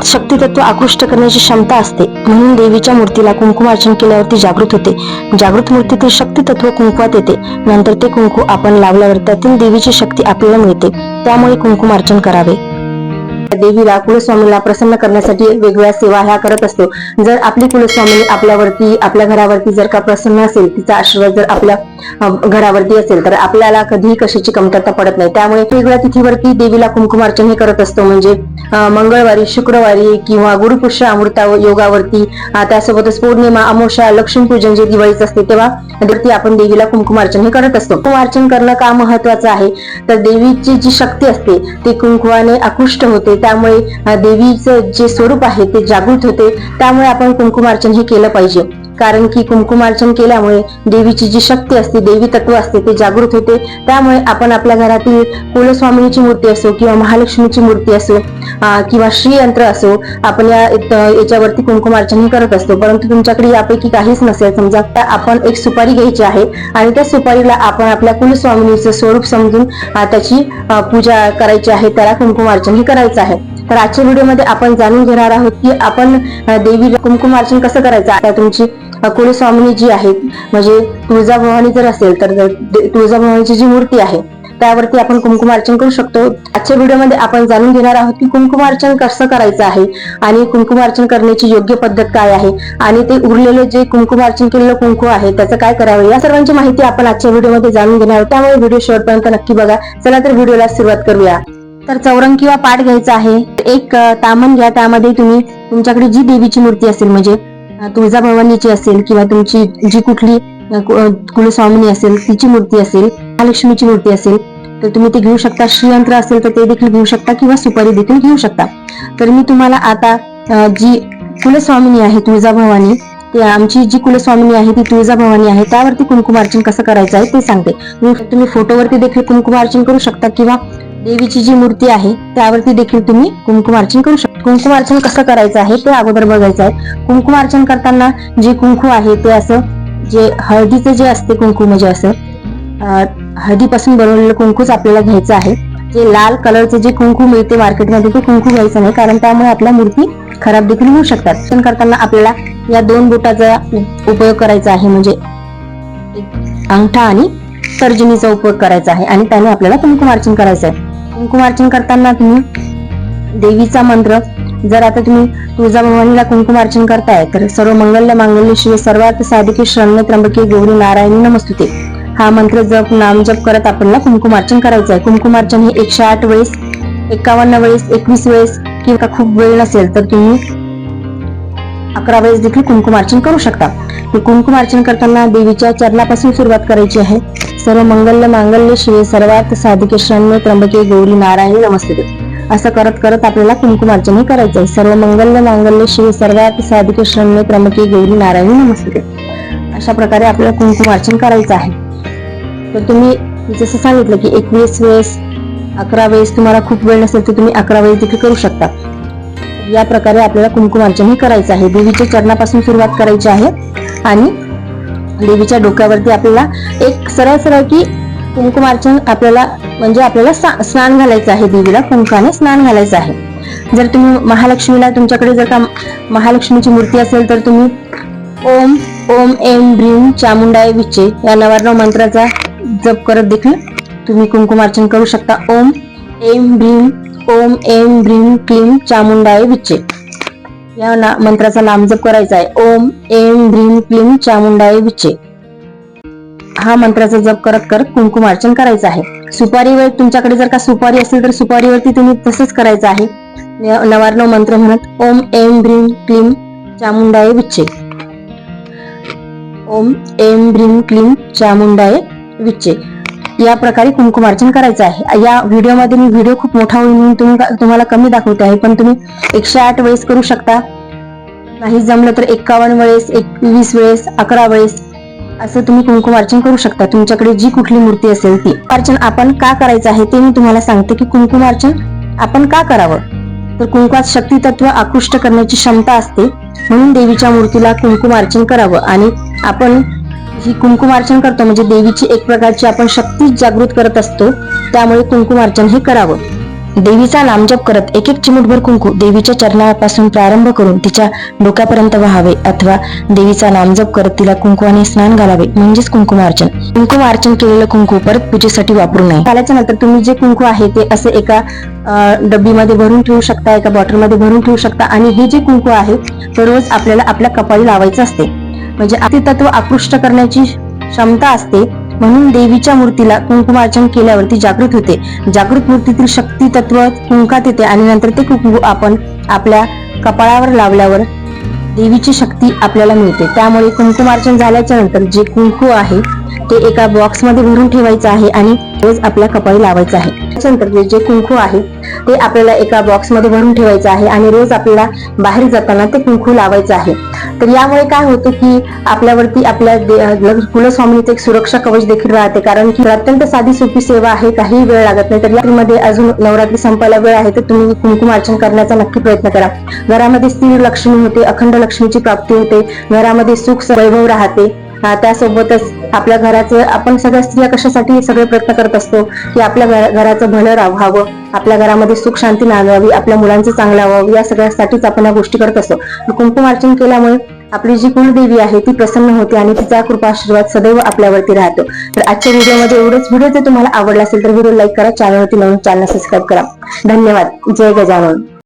कुंकुमात शक्ती तत्व आकृष्ट करण्याची क्षमता असते. म्हणून देवीच्या मूर्तीला कुंकुमार्चन केल्यावरती जागृत होते. जागृत मूर्तीतील शक्ती तत्व कुंकुमात येते. नंतर ते कुंकू आपण लावल्यावर त्यातील देवीची शक्ती आपल्याला मिळते. त्यामुळे कुंकुमार्चन करावे. देवीला कुलस्वामीला प्रसन्न करण्यासाठी वेगवेगळ्या सेवा ह्या करत असतो. जर आपली कुलस्वामी आपल्यावरती आपल्या घरावरती जर का प्रसन्न असेल तिचा आशीर्वाद जर आपल्या घरावरती असेल तर आपल्याला कधीही कशाची कमतरता पडत नाही. त्यामुळे वेगवेगळ्या तिथीवरती देवीला कुंकुमार्चन हे करत असतो. म्हणजे मंगळवारी शुक्रवारी किंवा गुरुपुष्य अमृता योगावरती त्यासोबतच पौर्णिमा अमावस्या लक्ष्मीपूजन जे दिवाळीच असते तेव्हा वरती आपण देवीला कुंकुमार्चन हे करत असतो. कुंकुमार्चन करणं का महत्वाचं आहे? तर देवीची जी शक्ती असते ती कुंकुवाने आकृष्ट होते. त्यामुळे देवीचं जे स्वरूप आहे ते जागृत होते. त्यामुळे आपण कुंकुमार्चन हे केलं पाहिजे. कारण की कुंकुमार्चन केल्यामुळे देवीची जी शक्ती असते देवी तत्व असते ते जागृत होते. त्यामुळे आपण आपल्या घरातील कुलस्वामिनीची मूर्ती असो किंवा महालक्ष्मीची मूर्ती असो किंवा श्रीयंत्र असो आपण या याच्यावरती कुंकुमार्चन करत असतो. परंतु तुमच्याकडे यापैकी काहीच नसेल. समजा तर आपण एक सुपारी घ्यायची आहे आणि त्या सुपारीला आपण आपल्या कुलस्वामिनीचं स्वरूप समजून त्याची पूजा करायची आहे. त्याला कुंकुमार्चन हे करायचं आहे. तर आजच्या व्हिडिओमध्ये आपण जाणून घेणार आहोत की आपण देवीला कुंकुमार्चन कसं करायचं? आता तुमची कुलस्वामिनी जी आहे म्हणजे तुळजाभवानी जर असेल तर तुळजाभवानीची जी मूर्ती आहे त्यावरती आपण कुंकुमार्चन करू शकतो. आजच्या व्हिडिओमध्ये आपण जाणून घेणार आहोत की कुंकुमार्चन कसं करायचं आहे आणि कुंकुमार्चन करण्याची योग्य पद्धत काय आहे आणि ते उरलेले जे कुंकुमार्चन केलेलं कुंकू आहे त्याचं काय करावं या सर्वांची माहिती आपण आजच्या व्हिडिओमध्ये जाणून घेणार आहोत. त्यामुळे व्हिडिओ शेवटपर्यंत नक्की बघा. चला तर व्हिडिओला सुरुवात करूया. तर चौरंग किंवा पाठ घ्यायचा आहे. एक तामन तामण घ्या. त्यामध्ये तुम्ही तुमच्याकडे जी देवीची मूर्ती असेल म्हणजे तुळजाभवानीची असेल किंवा तुमची जी कुठली कुलस्वामिनी असेल तिची मूर्ती असेल महालक्ष्मीची मूर्ती असेल तर तुम्ही ते घेऊ शकता. श्रीयंत्र असेल तर ते देखील घेऊ शकता किंवा सुपारी देखील घेऊ शकता. तर मी तुम्हाला आता जी कुलस्वामिनी आहे तुळजाभवानी ते आमची जी कुलस्वामिनी आहे ती तुळजाभवानी आहे त्यावरती कुंकुमार्चन कसं करायचं आहे ते सांगते. तुम्ही तुम्ही फोटोवरती देखील कुंकुमार्चन करू शकता किंवा देवीची जी मूर्ती आहे त्यावरती देखील तुम्ही कुंकुमार्चन करू शकता. कुंकुमार्चन कसं करायचं आहे ते अगोदर बघायचं आहे. कुंकुमार्चन करताना जे कुंकू आहे ते असं जे हळदीचं जे असते कुंकू म्हणजे असं हळदीपासून बनवलेलं कुंकूच आपल्याला घ्यायचं आहे. जे लाल कलरचं जे कुंकू मिळते मार्केटमध्ये ते कुंकू घ्यायचं नाही कारण त्यामुळे आपल्या मूर्ती खराब देखील होऊ शकतात. अर्चन करताना आपल्याला या दोन बोटाचा उपयोग करायचा आहे म्हणजे अंगठा आणि तर्जनीचा उपयोग करायचा आहे आणि त्याने आपल्याला कुंकुमार्चन करायचं आहे. कुंकुमार्चन करताना तुम्ही देवीचा मंत्र जर आता तुम्ही तुळजाभवानीला कुंकुमार्चन करताय तर सर्व मंगल्य मांगल्य शिव सर्वात साधिके शरण्य त्र्यंबके गौरी नारायणी नमस्तुते. हा मंत्र जप नाम जप करत आपल्याला कुंकुमार्चन करायचं आहे कुंकुमार्चन हे एकशे आठ वेळेस एकावन्न वेळेस एकवीस वेळेस किंवा खूप वेळ नसेल तर तुम्ही अकरा वेळेस देखील कुंकुमार्चन करू शकता. कुंकुमार्चन करताना देवीच्या चरणापासून सुरुवात करायची आहे. सर्व मंगल्य मांगल्य शिवे सर्वात साधिके शरण्य त्र्यंबके गौरी नारायणी नमस्ते. असं करत करत आपल्याला कुंकुमार्चन अर्चनही करायचं आहे. सर्व मंगल्य मांगल्य शिवे सर्वात साधिके शरण्य त्र्यंबके गौरी नारायणी नमस्ते. अशा प्रकारे आपल्याला कुंकुमार्चन करायचं आहे. तर तुम्ही जसं सांगितलं की एकवीस वेळेस अकरा वेळेस तुम्हाला खूप वेळ नसेल तर तुम्ही अकरा वेळेस देखील करू शकता. या प्रकारे आपल्याला कुंकुमार्चन करायचं आहे. देवीच्या चरणापासून सुरुवात करायची आहे. आणि देवीच्या डोक्यावरती आपल्याला एक सरळ सरळ की कुंकुमार्चन आपल्याला म्हणजे आपल्याला स्नान घालायचं आहे देवीला कुंकाने स्नान घालायचं आहे. जर तुम्ही महालक्ष्मीला तुमच्याकडे जर का महालक्ष्मीची मूर्ती असेल तर तुम्ही ओम ओम एम ब्रीम चामुंडाय विचे या नवार्णव मंत्राचा जप करत देखील तुम्ही कुंकुमार्चन करू शकता. ओम एम ब्रीम ओम एम ब्रीम क्लीम चामुंडाय विचे. या ना मंत्राचा नामजप करायचा आहे ओम एम भ्रीम क्लीम चामुंडाय विचे. हा मंत्राचा जप करत करत कुंकुमार्चन करायचं आहे सुपारीवर तुमच्याकडे जर का सुपारी असेल तर सुपारीवरती तुम्ही तसंच करायचं आहे न- मंत्र म्हणत ओम एम ब्रीम क्लीम चामुंडाय विचे. ओम एम ब्रीम क्लीम चामुंडाय विचे. या प्रकारे कुंकुमार्चन करायचं आहे. या व्हिडिओमध्ये मी व्हिडिओ खूप मोठा होईल म्हणून तुम्ही तुम्हाला कमी दाखवते आहे पण तुम्ही एकशे आठ वेळेस करू शकता. नाही जमलं तर एक्कावन्न वेळेस एकवीस वेळेस अकरा वेळेस असं तुम्ही कुंकुमार्चन करू शकता. तुमच्याकडे जी कुठली मूर्ती असेल ती. अर्चन आपण का करायचं आहे ते मी तुम्हाला सांगते की कुंकुमार्चन आपण का करावं? तर कुंकुमात शक्ती तत्व आकृष्ट करण्याची क्षमता असते. म्हणून देवीच्या मूर्तीला कुंकुमार्चन करावं आणि आपण ही कुंकुमार्चन करतो. म्हणजे देवीची एक प्रकारची आपण शक्ती जागृत करत असतो. त्यामुळे कुंकुमार्चन हे करावं. देवीचा नामजप करत एक एक चिमुटभर कुंकू देवीच्या चरणापासून प्रारंभ करून तिच्या डोक्यापर्यंत व्हावे अथवा देवीचा नामजप करत तिला कुंकवाने स्नान घालावे म्हणजेच कुंकुमार्चन. कुंकुमार्चन केलेलं कुंकू परत पूजेसाठी वापरू नये. झाल्याच्यानंतर तुम्ही जे कुंकू आहे ते असे एका डब्बीमध्ये भरून ठेवू शकता एका बॉटलमध्ये भरून ठेवू शकता आणि हे जे कुंकू आहे ते रोज आपल्याला आपल्या कपाळी लावायचं असते. म्हणजे अतितत्व आकृष्ट करण्याची क्षमता असते म्हणून देवीच्या मूर्तीला कुंकुमार्चन केल्यावरती जागृत होते. जागृत मूर्तीतील शक्ती तत्व कुंकात येते आणि नंतर ते कुंकू आपण आपल्या कपाळावर लावल्यावर देवीची शक्ती आपल्याला मिळते. त्यामुळे कुंकुमार्चन झाल्याच्यानंतर जे कुंकू आहे ते एका बॉक्समध्ये भरून ठेवायचं आहे आणि रोज आपल्या कपाळी लावायचं आहे. त्याच्यानंतर जे- कुंकू आहे ते आपल्याला एका बॉक्समध्ये भरून ठेवायचं आहे आणि रोज आपल्याला बाहेर जाताना ते कुंकू लावायचं आहे. तर यामुळे काय होतं की आपल्यावरती आपल्या दे- कुलस्वामीचं एक सुरक्षा कवच देखील राहते. कारण की अत्यंत साधी सोपी सेवा आहे काही वेळ लागत नाही. तर यामध्ये अजून नवरात्री संपायला वेळ आहे तर तुम्ही कुंकुमार्चन करण्याचा नक्की प्रयत्न करा. घरामध्ये स्थिर लक्ष्मी होते अखंड लक्ष्मीची प्राप्ती होते. घरामध्ये सुख वैभव राहते. त्यासोबतच आपल्या घराचं आपण सगळ्या स्त्रिया कशासाठी सगळे प्रयत्न करत असतो? की आपल्या घराचं भलं राहावं आपल्या घरामध्ये सुख शांती नांदावी आपल्या मुलांचं चांगलं व्हावं या सगळ्यासाठीच आपण या गोष्टी करत असतो. कुंकुमार्चन केल्यामुळे आपली जी कुलदेवी आहे ती प्रसन्न होते आणि तिचा कृपा आशीर्वाद सदैव आपल्यावरती राहतो. तर आजच्या व्हिडिओमध्ये एवढंच. व्हिडिओ जर तुम्हाला आवडला असेल तर व्हिडिओ लाईक करा चॅनलवरती नवीन चॅनल सबस्क्राईब करा. धन्यवाद. जय गजानन.